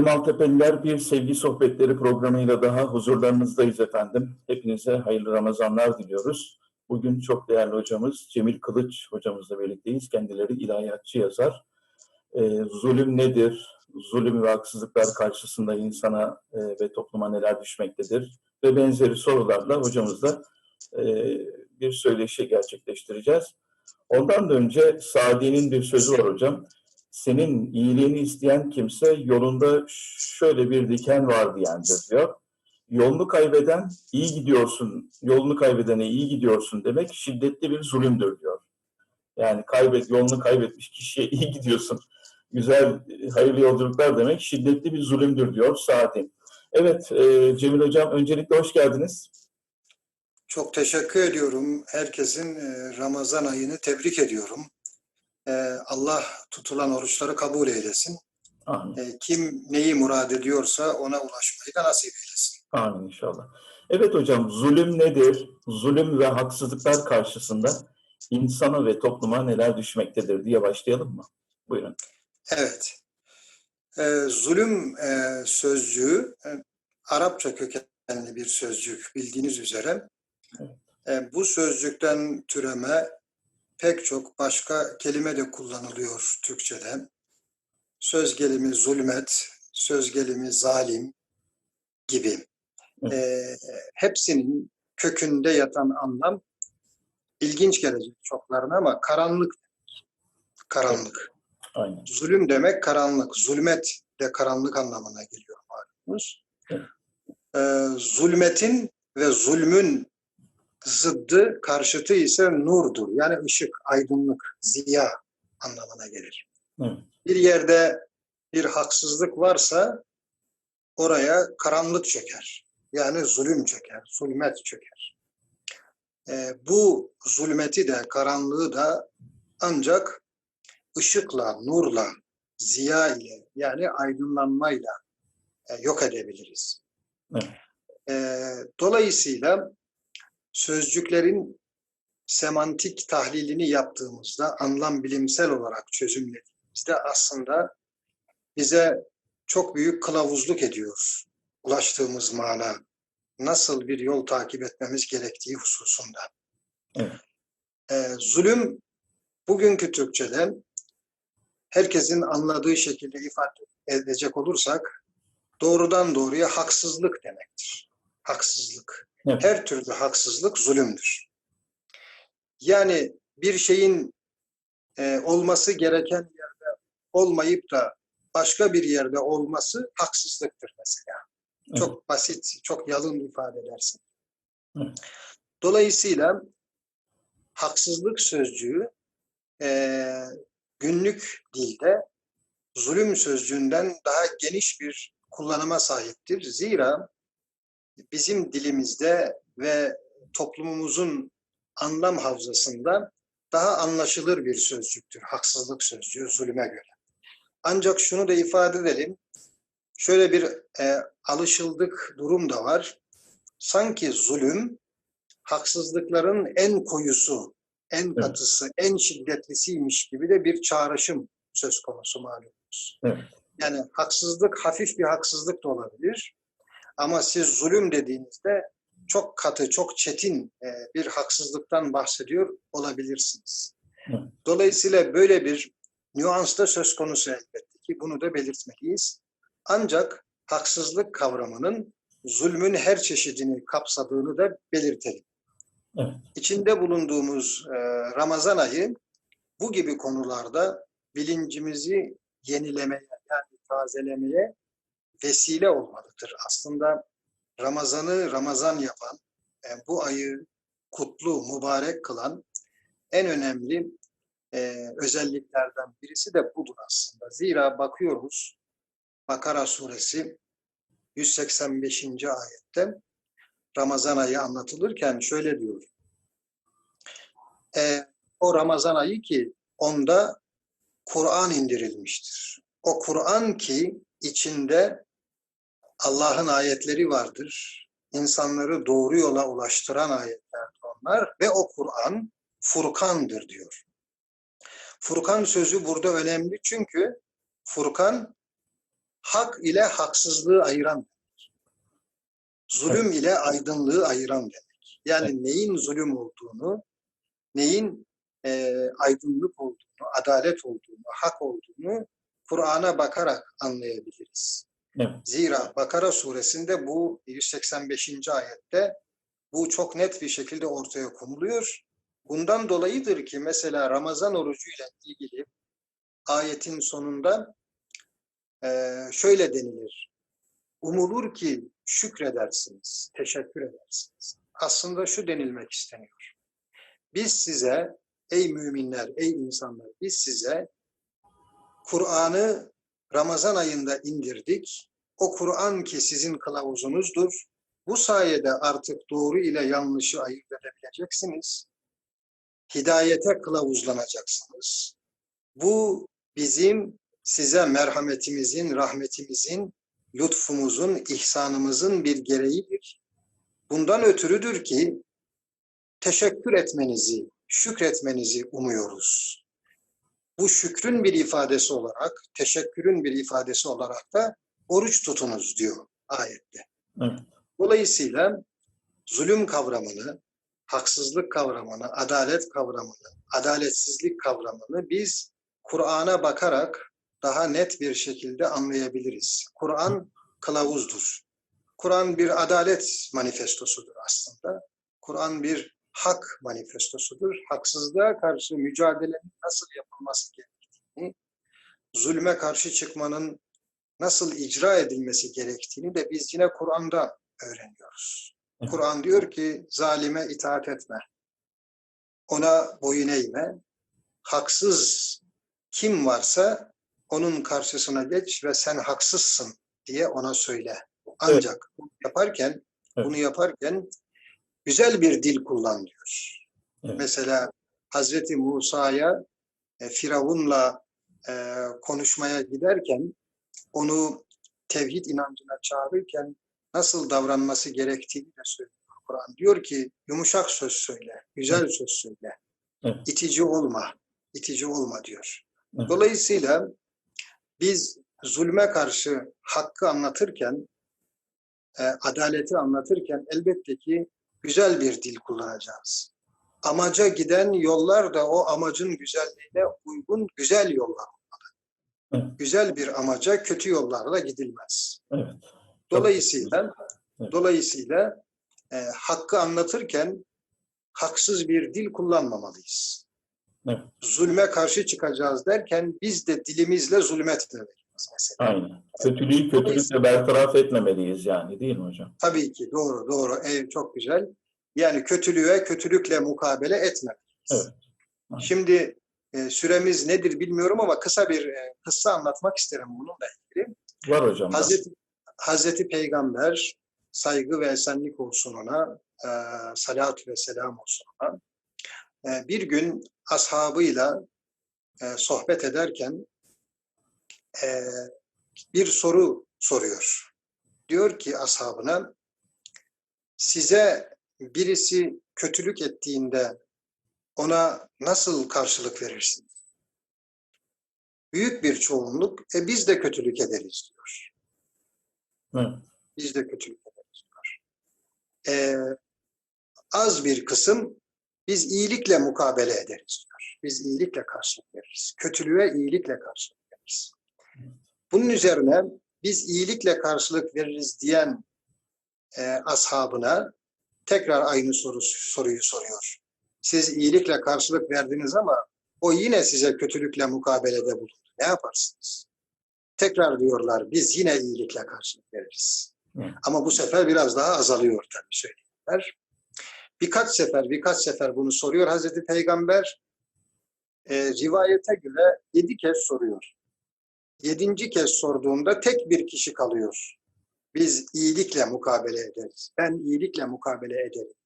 Sevgili Maltepe'liler bir sevgi sohbetleri programıyla daha huzurlarınızdayız efendim. Hepinize hayırlı Ramazanlar diliyoruz. Bugün çok değerli hocamız Cemil Kılıç hocamızla birlikteyiz. Kendileri ilahiyatçı yazar. Ee, zulüm nedir? Zulüm ve haksızlıklar karşısında insana e, ve topluma neler düşmektedir? Ve benzeri sorularla hocamızla e, bir söyleşi gerçekleştireceğiz. Ondan da önce Sadi'nin bir sözü var hocam senin iyiliğini isteyen kimse yolunda şöyle bir diken var diyendir diyor. Yolunu kaybeden iyi gidiyorsun, yolunu kaybedene iyi gidiyorsun demek şiddetli bir zulümdür diyor. Yani kaybet, yolunu kaybetmiş kişiye iyi gidiyorsun, güzel, hayırlı yolculuklar demek şiddetli bir zulümdür diyor Saadi. Evet e, Cemil Hocam öncelikle hoş geldiniz. Çok teşekkür ediyorum. Herkesin e, Ramazan ayını tebrik ediyorum. E, Allah tutulan oruçları kabul eylesin. Amin. E, Kim neyi murad ediyorsa ona ulaşmayı da nasip eylesin. Amin inşallah. Evet hocam zulüm nedir? Zulüm ve haksızlıklar karşısında insana ve topluma neler düşmektedir diye başlayalım mı? Buyurun. Evet. E, zulüm e, sözcüğü e, Arapça kökenli bir sözcük bildiğiniz üzere. E, bu sözcükten türeme pek çok başka kelime de kullanılıyor Türkçe'de. Söz gelimi zulmet, söz gelimi zalim gibi. E, hepsinin kökünde yatan anlam ilginç gelecek çoklarına ama karanlık. Karanlık. Aynen. Zulüm demek karanlık. Zulmet de karanlık anlamına geliyor malumunuz. Evet. Ee, zulmetin ve zulmün zıddı, karşıtı ise nurdur. Yani ışık, aydınlık, ziya anlamına gelir. Evet. Bir yerde bir haksızlık varsa oraya karanlık çöker. Yani zulüm çöker, zulmet çöker. Ee, bu zulmeti de, karanlığı da ancak ışıkla, nurla, ziya ile yani aydınlanmayla e, yok edebiliriz. Evet. E, dolayısıyla sözcüklerin semantik tahlilini yaptığımızda, anlam bilimsel olarak çözümlediğimizde aslında bize çok büyük kılavuzluk ediyor ulaştığımız mana. Nasıl bir yol takip etmemiz gerektiği hususunda. Evet. E, zulüm bugünkü Türkçe'de herkesin anladığı şekilde ifade edecek olursak doğrudan doğruya haksızlık demektir. Haksızlık. Evet. Her türlü haksızlık zulümdür. Yani bir şeyin e, olması gereken yerde olmayıp da başka bir yerde olması haksızlıktır mesela. Evet. Çok basit, çok yalın ifade edersin. Evet. Dolayısıyla haksızlık sözcüğü e, günlük dilde zulüm sözcüğünden daha geniş bir kullanıma sahiptir. Zira bizim dilimizde ve toplumumuzun anlam havzasında daha anlaşılır bir sözcüktür. Haksızlık sözcüğü zulüme göre. Ancak şunu da ifade edelim. Şöyle bir e, alışıldık durum da var. Sanki zulüm haksızlıkların en koyusu, en katısı, en şiddetlisiymiş gibi de bir çağrışım söz konusu malumunuz. Evet. Yani haksızlık hafif bir haksızlık da olabilir. Ama siz zulüm dediğinizde çok katı, çok çetin e, bir haksızlıktan bahsediyor olabilirsiniz. Dolayısıyla böyle bir nüans da söz konusu elbette ki bunu da belirtmeliyiz. Ancak haksızlık kavramının zulmün her çeşidini kapsadığını da belirtelim. Evet. İçinde bulunduğumuz e, Ramazan ayı bu gibi konularda bilincimizi yenilemeye yani tazelemeye vesile olmalıdır. Aslında Ramazan'ı Ramazan yapan, e, bu ayı kutlu, mübarek kılan en önemli e, özelliklerden birisi de budur aslında. Zira bakıyoruz Bakara suresi 185. ayette Ramazan ayı anlatılırken şöyle diyor. E, o Ramazan ayı ki onda Kur'an indirilmiştir. O Kur'an ki içinde Allah'ın ayetleri vardır. İnsanları doğru yola ulaştıran ayetlerdir onlar ve o Kur'an Furkan'dır diyor. Furkan sözü burada önemli çünkü Furkan hak ile haksızlığı ayıran demek. Zulüm ile aydınlığı ayıran demek. Yani neyin zulüm olduğunu, neyin e, aydınlık olduğunu, adalet olduğunu, hak olduğunu Kur'an'a bakarak anlayabiliriz. Zira Bakara suresinde bu 185. ayette bu çok net bir şekilde ortaya konuluyor. Bundan dolayıdır ki mesela Ramazan orucuyla ilgili ayetin sonunda eee, şöyle denilir. Umulur ki şükredersiniz, teşekkür edersiniz. Aslında şu denilmek isteniyor. Biz size, ey müminler, ey insanlar, biz size Kur'an'ı Ramazan ayında indirdik. O Kur'an ki sizin kılavuzunuzdur. Bu sayede artık doğru ile yanlışı ayırt edebileceksiniz. Hidayete kılavuzlanacaksınız. Bu bizim size merhametimizin, rahmetimizin, lütfumuzun, ihsanımızın bir gereğidir. Bundan ötürüdür ki teşekkür etmenizi, şükretmenizi umuyoruz. Bu şükrün bir ifadesi olarak, teşekkürün bir ifadesi olarak da oruç tutunuz diyor ayette. Evet. Dolayısıyla zulüm kavramını, haksızlık kavramını, adalet kavramını, adaletsizlik kavramını biz Kur'an'a bakarak daha net bir şekilde anlayabiliriz. Kur'an kılavuzdur. Kur'an bir adalet manifestosudur aslında. Kur'an bir hak manifestosudur. Haksızlığa karşı mücadelenin nasıl yapılması gerektiğini, zulme karşı çıkmanın nasıl icra edilmesi gerektiğini de biz yine Kur'an'da öğreniyoruz. Evet. Kur'an diyor ki zalime itaat etme. Ona boyun eğme. Haksız kim varsa onun karşısına geç ve sen haksızsın diye ona söyle. Ancak bunu yaparken Evet. bunu yaparken güzel bir dil kullan diyor. Evet. Mesela Hazreti Musa'ya e, Firavun'la e, konuşmaya giderken onu tevhid inancına çağırırken nasıl davranması gerektiğini de söylüyor Kur'an. Diyor ki yumuşak söz söyle, güzel söz söyle. Evet. İtici olma, itici olma diyor. Evet. Dolayısıyla biz zulme karşı hakkı anlatırken, e, adaleti anlatırken elbette ki güzel bir dil kullanacağız. Amaca giden yollar da o amacın güzelliğine uygun güzel yollar. Evet. Güzel bir amaca kötü yollarla gidilmez. Evet. Dolayısıyla Evet. dolayısıyla e, hakkı anlatırken haksız bir dil kullanmamalıyız. Evet. Zulme karşı çıkacağız derken biz de dilimizle zulmetmemeliyiz mesela. Aynen. Kötülüğü kötülükle bertaraf etmemeliyiz yani değil mi hocam? Tabii ki doğru doğru ev çok güzel. Yani kötülüğe kötülükle mukabele etmemeliyiz. Evet. Aynen. Şimdi e, süremiz nedir bilmiyorum ama kısa bir e, kıssa anlatmak isterim bununla ilgili. Var hocam. Hazreti, Hazreti Peygamber saygı ve esenlik olsun ona, e, salat ve selam olsun ona. E, bir gün ashabıyla e, sohbet ederken e, bir soru soruyor. Diyor ki ashabına, size birisi kötülük ettiğinde ona nasıl karşılık verirsiniz? Büyük bir çoğunluk, e, biz de kötülük ederiz diyor. Evet. biz de kötülük ederiz diyor. Ee, az bir kısım biz iyilikle mukabele ederiz diyor. Biz iyilikle karşılık veririz. Kötülüğe iyilikle karşılık veririz. Bunun üzerine biz iyilikle karşılık veririz diyen e, ashabına tekrar aynı soru, soruyu soruyor. Siz iyilikle karşılık verdiniz ama o yine size kötülükle mukabelede bulundu. Ne yaparsınız? Tekrar diyorlar biz yine iyilikle karşılık veririz. Hı. Ama bu sefer biraz daha azalıyor tabii söyleyecekler. Birkaç sefer birkaç sefer bunu soruyor Hazreti Peygamber. E, rivayete göre yedi kez soruyor. Yedinci kez sorduğunda tek bir kişi kalıyor. Biz iyilikle mukabele ederiz. Ben iyilikle mukabele ederim.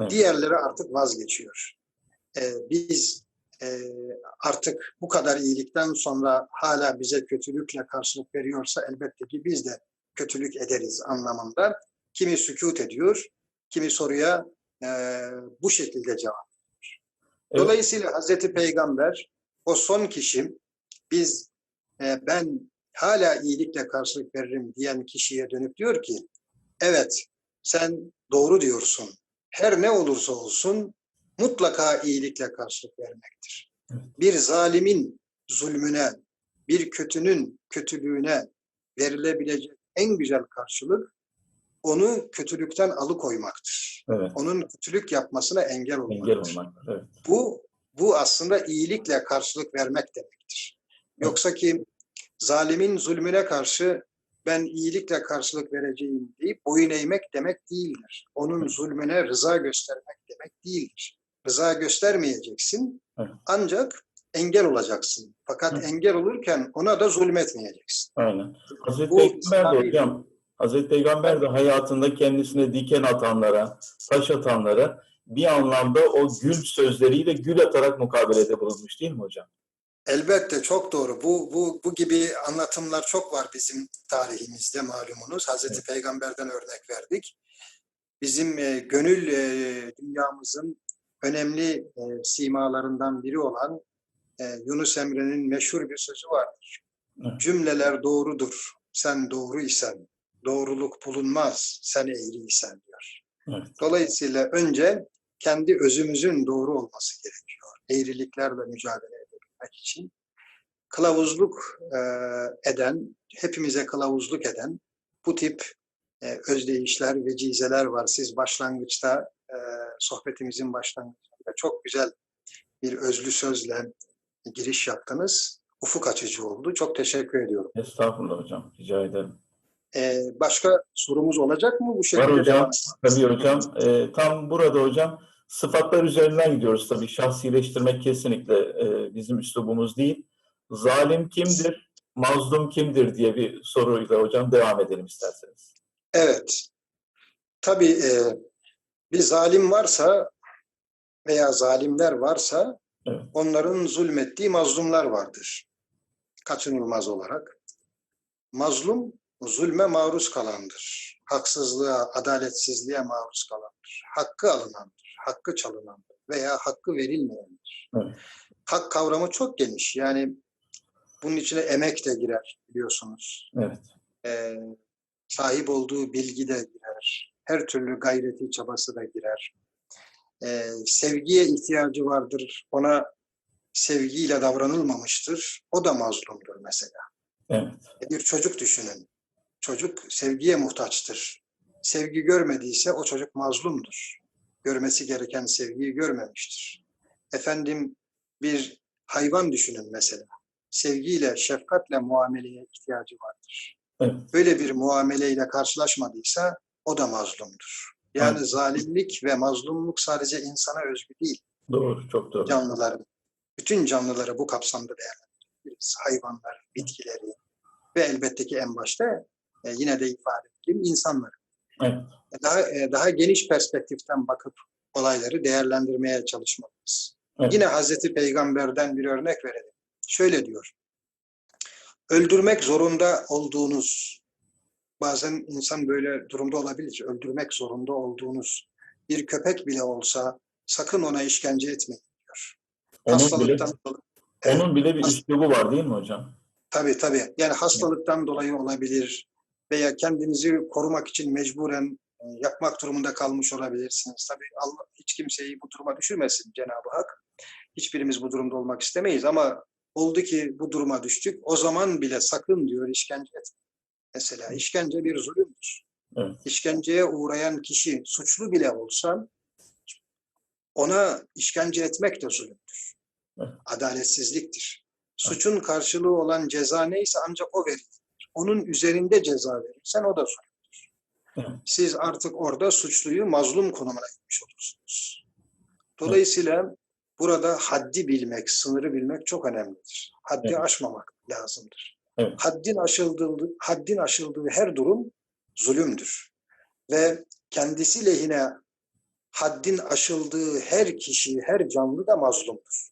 Evet. Diğerleri artık vazgeçiyor. E, biz e, artık bu kadar iyilikten sonra hala bize kötülükle karşılık veriyorsa elbette ki biz de kötülük ederiz anlamında. Kimi sükut ediyor, kimi soruya e, bu şekilde cevap. Evet. Dolayısıyla Hazreti Peygamber o son kişi biz e, ben hala iyilikle karşılık veririm diyen kişiye dönüp diyor ki evet sen doğru diyorsun. Her ne olursa olsun mutlaka iyilikle karşılık vermektir. Bir zalimin zulmüne, bir kötünün kötülüğüne verilebilecek en güzel karşılık onu kötülükten alıkoymaktır. Evet. Onun kötülük yapmasına engel olmaktır. Engel olmak. Evet. Bu bu aslında iyilikle karşılık vermek demektir. Yoksa ki zalimin zulmüne karşı ben iyilikle karşılık vereceğim deyip boyun eğmek demek değildir. Onun zulmüne rıza göstermek demek değildir. Rıza göstermeyeceksin Evet. ancak engel olacaksın. Fakat Evet. engel olurken ona da zulmetmeyeceksin. Aynen. Hazreti Bu Peygamber de hocam, Hazreti Peygamber de hayatında kendisine diken atanlara, taş atanlara bir anlamda o gül sözleriyle gül atarak mukabelede bulunmuş değil mi hocam? Elbette çok doğru. Bu bu bu gibi anlatımlar çok var bizim tarihimizde malumunuz. Hazreti Peygamber'den örnek verdik. Bizim e, gönül e, dünyamızın önemli e, simalarından biri olan e, Yunus Emre'nin meşhur bir sözü vardır. Evet. Cümleler doğrudur. Sen doğru isen, doğruluk bulunmaz. Sen eğri isen diyor. Evet. Dolayısıyla önce kendi özümüzün doğru olması gerekiyor. Eğriliklerle mücadele edebilmek için. Kılavuzluk e, eden, hepimize kılavuzluk eden bu tip e, özdeyişler, vecizeler var. Siz başlangıçta, e, sohbetimizin başlangıcında çok güzel bir özlü sözle giriş yaptınız. Ufuk açıcı oldu. Çok teşekkür ediyorum. Estağfurullah hocam. Rica ederim. E, başka sorumuz olacak mı bu şekilde? Var hocam. Tabii hocam. Ee, tam burada hocam sıfatlar üzerinden gidiyoruz tabii. Şahsileştirmek kesinlikle e, bizim üslubumuz değil. Zalim kimdir? Mazlum kimdir diye bir soruyla hocam devam edelim isterseniz. Evet. Tabii e, bir zalim varsa veya zalimler varsa Evet. onların zulmettiği mazlumlar vardır. Kaçınılmaz olarak. Mazlum zulme maruz kalandır. Haksızlığa, adaletsizliğe maruz kalandır. Hakkı alınandır, hakkı çalınandır veya hakkı verilmeyendir. Evet. Hak kavramı çok geniş. Yani bunun içine emek de girer biliyorsunuz Evet. e, sahip olduğu bilgi de girer. Her türlü gayreti, çabası da girer. E, sevgiye ihtiyacı vardır. Ona sevgiyle davranılmamıştır. O da mazlumdur mesela. Evet. Bir çocuk düşünün. Çocuk sevgiye muhtaçtır. Sevgi görmediyse o çocuk mazlumdur. Görmesi gereken sevgiyi görmemiştir. Efendim bir hayvan düşünün mesela. Sevgiyle, şefkatle muameleye ihtiyacı vardır. Evet. Böyle bir muameleyle karşılaşmadıysa o da mazlumdur. Yani Evet. zalimlik ve mazlumluk sadece insana özgü değil Doğru. Çok doğru. canlıların, bütün canlıları bu kapsamda değerlendirebiliriz. Hayvanları, bitkileri ve elbette ki en başta e, yine de ifade edeyim insanları. Evet. Daha, e, daha geniş perspektiften bakıp olayları değerlendirmeye çalışmalıyız. Evet. Yine Hazreti Peygamber'den bir örnek verelim. Şöyle diyor. Öldürmek zorunda olduğunuz, bazen insan böyle durumda olabilir. Öldürmek zorunda olduğunuz bir köpek bile olsa sakın ona işkence etmeyin diyor. Onun bile, Hastalıktan dolayı. onun bile bir üslubu var değil mi hocam? Tabii tabii. Yani hastalıktan dolayı olabilir veya kendinizi korumak için mecburen yapmak durumunda kalmış olabilirsiniz. Tabii Allah hiç kimseyi bu duruma düşürmesin Cenab-ı Hak. Hiçbirimiz bu durumda olmak istemeyiz ama oldu ki bu duruma düştük. O zaman bile sakın diyor işkence etmeyin. Mesela işkence bir zulümdür. Evet. İşkenceye uğrayan kişi suçlu bile olsa ona işkence etmek de zulümdür. Evet. Adaletsizliktir. Suçun karşılığı olan ceza neyse ancak o verilir. Onun üzerinde ceza verirsen o da zulümdür. Siz artık orada suçluyu mazlum konumuna gitmiş olursunuz. Dolayısıyla burada haddi bilmek, sınırı bilmek çok önemlidir. Haddi Evet. aşmamak lazımdır. Evet. Haddin aşıldığı, haddin aşıldığı her durum zulümdür. Ve kendisi lehine haddin aşıldığı her kişi, her canlı da mazlumdur.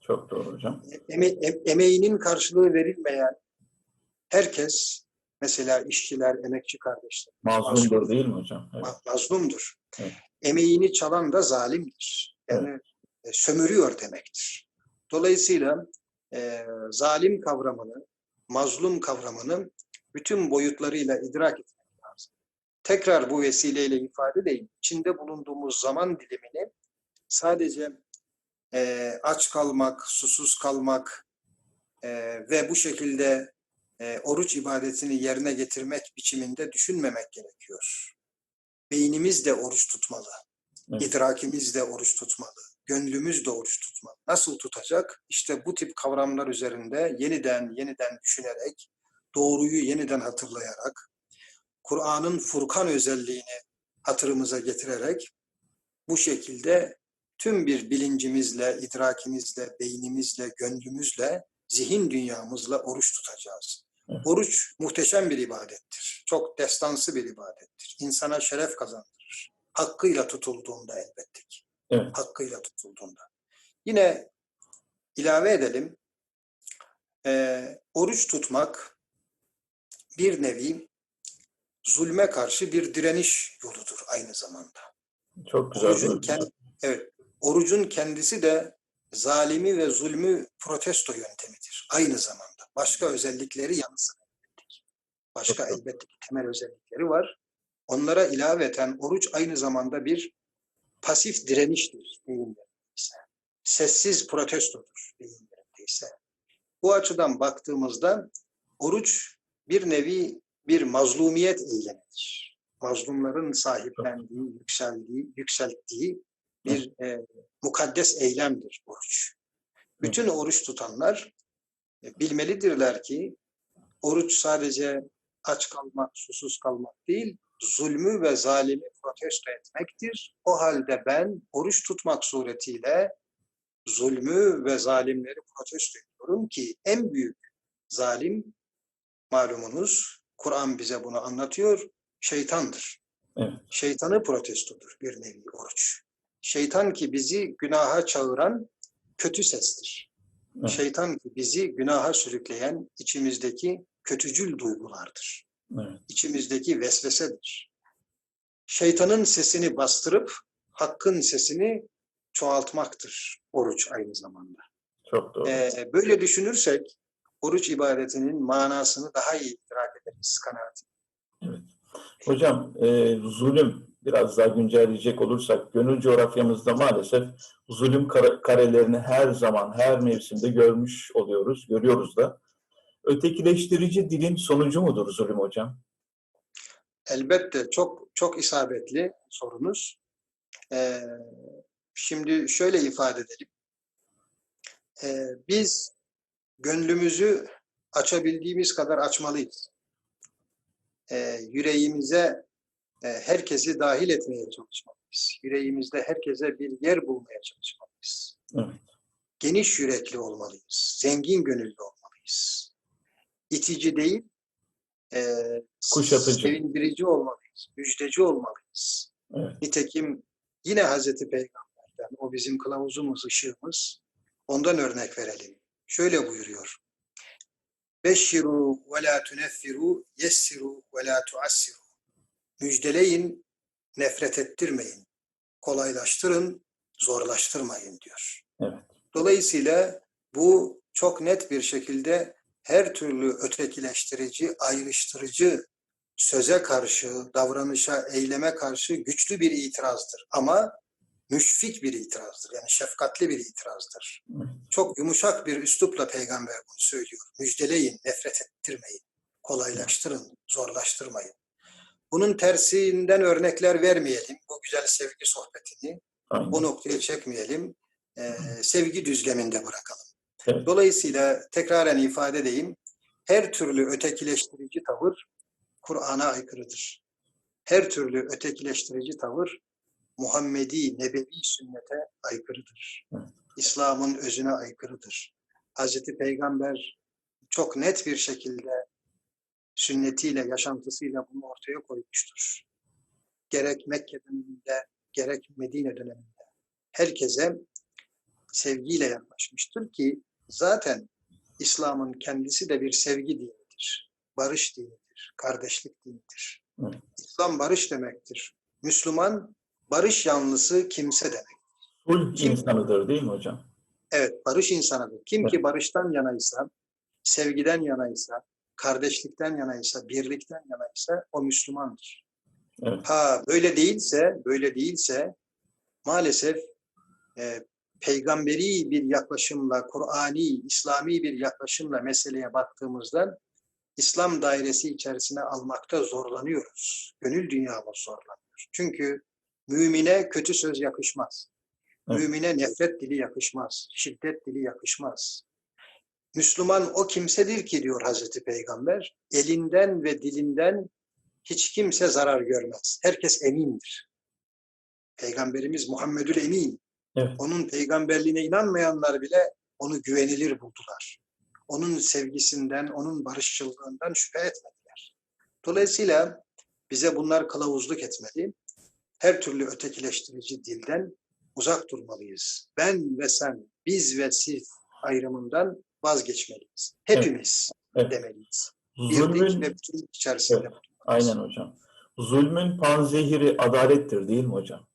Çok doğru hocam. Eme- em- emeğinin karşılığı verilmeyen herkes, mesela işçiler, emekçi kardeşler, Mazlumdur değil mi hocam? Evet. ma- mazlumdur. Evet. Emeğini çalan da zalimdir. Yani e, sömürüyor demektir. Dolayısıyla e, zalim kavramını mazlum kavramını bütün boyutlarıyla idrak etmek lazım. Tekrar bu vesileyle ifade edeyim. İçinde bulunduğumuz zaman dilimini sadece eee, aç kalmak, susuz kalmak eee, ve bu şekilde eee, oruç ibadetini yerine getirmek biçiminde düşünmemek gerekiyor. Beynimiz de oruç tutmalı. Evet. İdrakimiz de oruç tutmalı. Gönlümüz de oruç tutmalı. Nasıl tutacak? İşte bu tip kavramlar üzerinde yeniden yeniden düşünerek, doğruyu yeniden hatırlayarak, Kur'an'ın Furkan özelliğini hatırımıza getirerek bu şekilde tüm bir bilincimizle, idrakimizle, beynimizle, gönlümüzle, zihin dünyamızla oruç tutacağız. Oruç muhteşem bir ibadettir. Çok destansı bir ibadettir. İnsana şeref kazandırır. Hakkıyla tutulduğunda elbette ki. Evet. Hakkıyla tutulduğunda. Yine ilave edelim. Ee, oruç tutmak bir nevi zulme karşı bir direniş yoludur aynı zamanda. Çok güzel. Orucun, kend- evet, orucun kendisi de zalimi ve zulmü protesto yöntemidir. Aynı zamanda. Başka özellikleri yanı sıra. Başka elbette ki temel özellikleri var. Onlara ilaveten oruç aynı zamanda bir pasif direniştir deyim yerindeyse. Sessiz protestodur deyim yerindeyse. Bu açıdan baktığımızda oruç bir nevi bir mazlumiyet eylemidir. Mazlumların sahiplendiği, yükseldiği, yükselttiği bir e, mukaddes eylemdir oruç. Bütün oruç tutanlar bilmelidirler ki oruç sadece aç kalmak, susuz kalmak değil, zulmü ve zalimi protesto etmektir. O halde ben oruç tutmak suretiyle zulmü ve zalimleri protesto ediyorum ki en büyük zalim malumunuz Kur'an bize bunu anlatıyor. Şeytandır. Evet. Şeytanı protestodur bir nevi oruç. Şeytan ki bizi günaha çağıran kötü sestir. Evet. Şeytan ki bizi günaha sürükleyen içimizdeki kötücül duygulardır. Evet. İçimizdeki vesvesedir. Şeytanın sesini bastırıp hakkın sesini çoğaltmaktır oruç aynı zamanda. Çok doğru. Ee, böyle düşünürsek oruç ibadetinin manasını daha iyi idrak ederiz kanaati. Hocam e, zulüm biraz daha güncelleyecek olursak gönül coğrafyamızda maalesef zulüm kare- karelerini her zaman her mevsimde görmüş oluyoruz, görüyoruz da. Ötekileştirici dilin sonucu mudur zulüm hocam? Elbette çok çok isabetli sorunuz. Ee, şimdi şöyle ifade edelim. Ee, biz gönlümüzü açabildiğimiz kadar açmalıyız. Ee, yüreğimize herkesi dahil etmeye çalışmalıyız. Yüreğimizde herkese bir yer bulmaya çalışmalıyız. Evet. Geniş yürekli olmalıyız. Zengin gönüllü olmalıyız. İtici değil, e, Kuşatıcı. sevindirici olmalıyız. Müjdeci olmalıyız. Evet. Nitekim yine Hazreti Peygamber'den, o bizim kılavuzumuz, ışığımız, ondan örnek verelim. Şöyle buyuruyor. Beşşiru ve la tuneffiru, yessiru ve la tuassiru. Müjdeleyin, nefret ettirmeyin. Kolaylaştırın, zorlaştırmayın diyor. Evet. Dolayısıyla bu çok net bir şekilde her türlü ötekileştirici, ayrıştırıcı söze karşı, davranışa, eyleme karşı güçlü bir itirazdır. Ama müşfik bir itirazdır. Yani şefkatli bir itirazdır. Çok yumuşak bir üslupla peygamber bunu söylüyor. Müjdeleyin, nefret ettirmeyin. Kolaylaştırın, zorlaştırmayın. Bunun tersinden örnekler vermeyelim. Bu güzel sevgi sohbetini Aynen. o noktaya çekmeyelim. Ee, sevgi düzleminde bırakalım. Evet. Dolayısıyla tekraren ifade edeyim. Her türlü ötekileştirici tavır Kur'an'a aykırıdır. Her türlü ötekileştirici tavır Muhammedi nebevi sünnete aykırıdır. Evet. İslam'ın özüne aykırıdır. Hazreti Peygamber çok net bir şekilde sünnetiyle, yaşantısıyla bunu ortaya koymuştur. Gerek Mekke döneminde, gerek Medine döneminde herkese sevgiyle yaklaşmıştır ki zaten İslam'ın kendisi de bir sevgi dinidir. Barış dinidir, kardeşlik dinidir. Evet. İslam barış demektir. Müslüman barış yanlısı kimse demek. Sulh Kim- insanıdır değil mi hocam? Evet, barış insanıdır. Kim ki barıştan yanaysa, sevgiden yanaysa, kardeşlikten yanaysa, birlikten yanaysa o Müslümandır. Evet. Ha böyle değilse, böyle değilse maalesef e, peygamberi bir yaklaşımla, Kur'ani, İslami bir yaklaşımla meseleye baktığımızda İslam dairesi içerisine almakta zorlanıyoruz. Gönül dünyamız zorlanıyor. Çünkü mümine kötü söz yakışmaz. Evet. Mümine nefret dili yakışmaz. Şiddet dili yakışmaz. Müslüman o kimsedir ki diyor Hazreti Peygamber, elinden ve dilinden hiç kimse zarar görmez. Herkes emindir. Peygamberimiz Muhammedül Emin. Evet. Onun peygamberliğine inanmayanlar bile onu güvenilir buldular. Onun sevgisinden, onun barışçılığından şüphe etmediler. Dolayısıyla bize bunlar kılavuzluk etmeli. Her türlü ötekileştirici dilden uzak durmalıyız. Ben ve sen, biz ve siz ayrımından vazgeçmeliyiz. Hepimiz Evet. demeliyiz. Zulmün, ve bütünlük içerisinde. Evet. aynen hocam. Zulmün panzehiri adalettir değil mi hocam?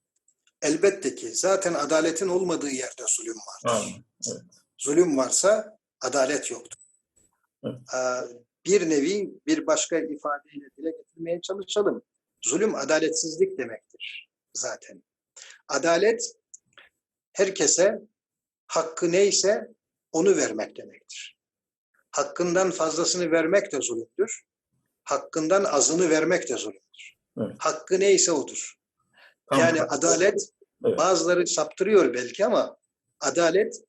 Elbette ki zaten adaletin olmadığı yerde zulüm vardır. Aynen. Evet. Zulüm varsa adalet yoktur. Evet. Ee, Bir nevi bir başka ifadeyle dile getirmeye çalışalım. Zulüm adaletsizlik demektir zaten. Adalet herkese hakkı neyse onu vermek demektir. Hakkından fazlasını vermek de zulümdür. Hakkından azını vermek de zulümdür. Evet. Hakkı neyse odur. Tam Yani adalet Evet. bazıları saptırıyor belki ama adalet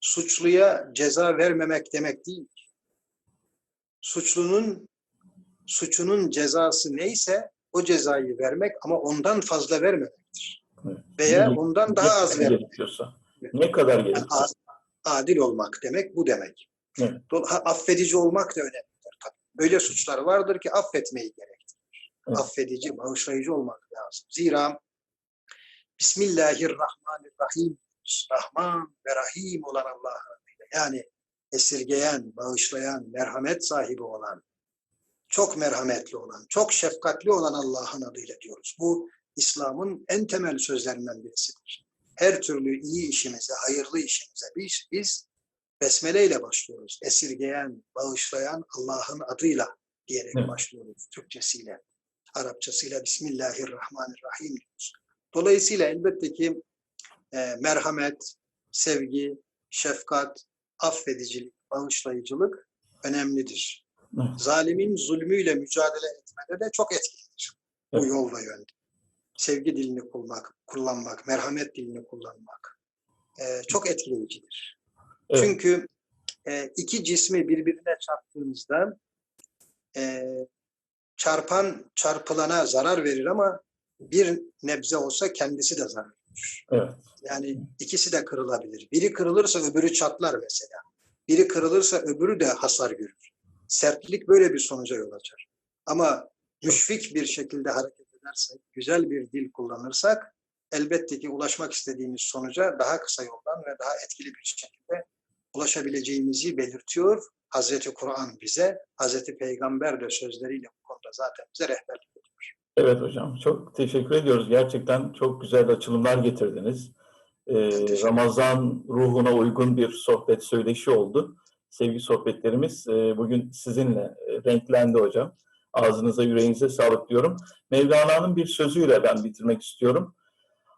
suçluya ceza vermemek demek değil. Suçlunun suçunun cezası neyse o cezayı vermek ama ondan fazla vermemektir. Evet. Veya Ne- ondan ne daha az kadar vermek. gerekiyorsa. Ne kadar gerekiyorsa. Adil olmak demek bu demek. Evet. Affedici olmak da önemlidir tabii. Öyle suçlar vardır ki affetmeyi gerektirir. Evet. Affedici, bağışlayıcı olmak lazım. Zira Bismillahirrahmanirrahim. Rahman ve Rahim olan Allah'ın adıyla. Yani esirgeyen, bağışlayan, merhamet sahibi olan, çok merhametli olan, çok şefkatli olan Allah'ın adıyla diyoruz. Bu İslam'ın en temel sözlerinden birisidir. Her türlü iyi işimize, hayırlı işimize biz, biz besmele ile başlıyoruz. Esirgeyen, bağışlayan Allah'ın adıyla diyerek Evet. başlıyoruz Türkçesiyle. Arapçasıyla Bismillahirrahmanirrahim diyoruz. Dolayısıyla elbette ki e, merhamet, sevgi, şefkat, affedicilik, bağışlayıcılık önemlidir. Evet. Zalimin zulmüyle mücadele etmede de çok etkilidir. Bu Evet. yol ve yöntem. Sevgi dilini kullanmak, kullanmak, merhamet dilini kullanmak e, çok etkileyicidir. Evet. Çünkü e, iki cismi birbirine çarptığımızda e, çarpan çarpılana zarar verir ama bir nebze olsa kendisi de zarar verir. Evet. Yani ikisi de kırılabilir. Biri kırılırsa öbürü çatlar mesela. Biri kırılırsa öbürü de hasar görür. Sertlik böyle bir sonuca yol açar. Ama müşfik bir şekilde hareket edersek, güzel bir dil kullanırsak elbette ki ulaşmak istediğimiz sonuca daha kısa yoldan ve daha etkili bir şekilde ulaşabileceğimizi belirtiyor. Hazreti Kur'an bize, Hazreti Peygamber de sözleriyle bu konuda zaten bize rehberlik ediyor. Evet hocam. Çok teşekkür ediyoruz. Gerçekten çok güzel açılımlar getirdiniz. Ee, Ramazan ruhuna uygun bir sohbet söyleşi oldu. Sevgi sohbetlerimiz e, bugün sizinle e, renklendi hocam. Ağzınıza yüreğinize sağlık diyorum. Mevlana'nın bir sözüyle ben bitirmek istiyorum.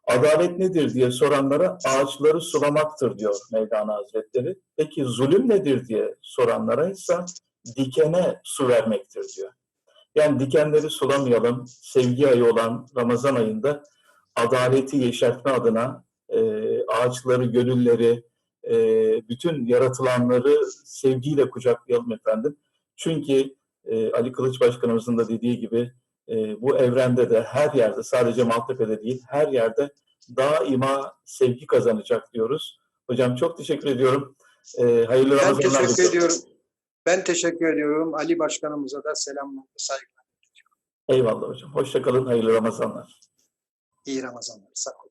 Adalet nedir diye soranlara ağaçları sulamaktır diyor Mevlana Hazretleri. Peki zulüm nedir diye soranlara ise dikene su vermektir diyor. Yani dikenleri sulamayalım, sevgi ayı olan Ramazan ayında adaleti yeşertme adına e, ağaçları, gönülleri, e, bütün yaratılanları sevgiyle kucaklayalım efendim. Çünkü e, Ali Kılıç Başkanımızın da dediği gibi e, bu evrende de her yerde, sadece Maltepe'de değil, her yerde daima sevgi kazanacak diyoruz. Hocam çok teşekkür ediyorum. E, hayırlı Ben teşekkür diliyorum. ediyorum. Ben teşekkür ediyorum. Ali Başkanımıza da selamlar saygılar. Eyvallah hocam. Hoşçakalın, hayırlı Ramazanlar. İyi Ramazanlar. Sağ olun.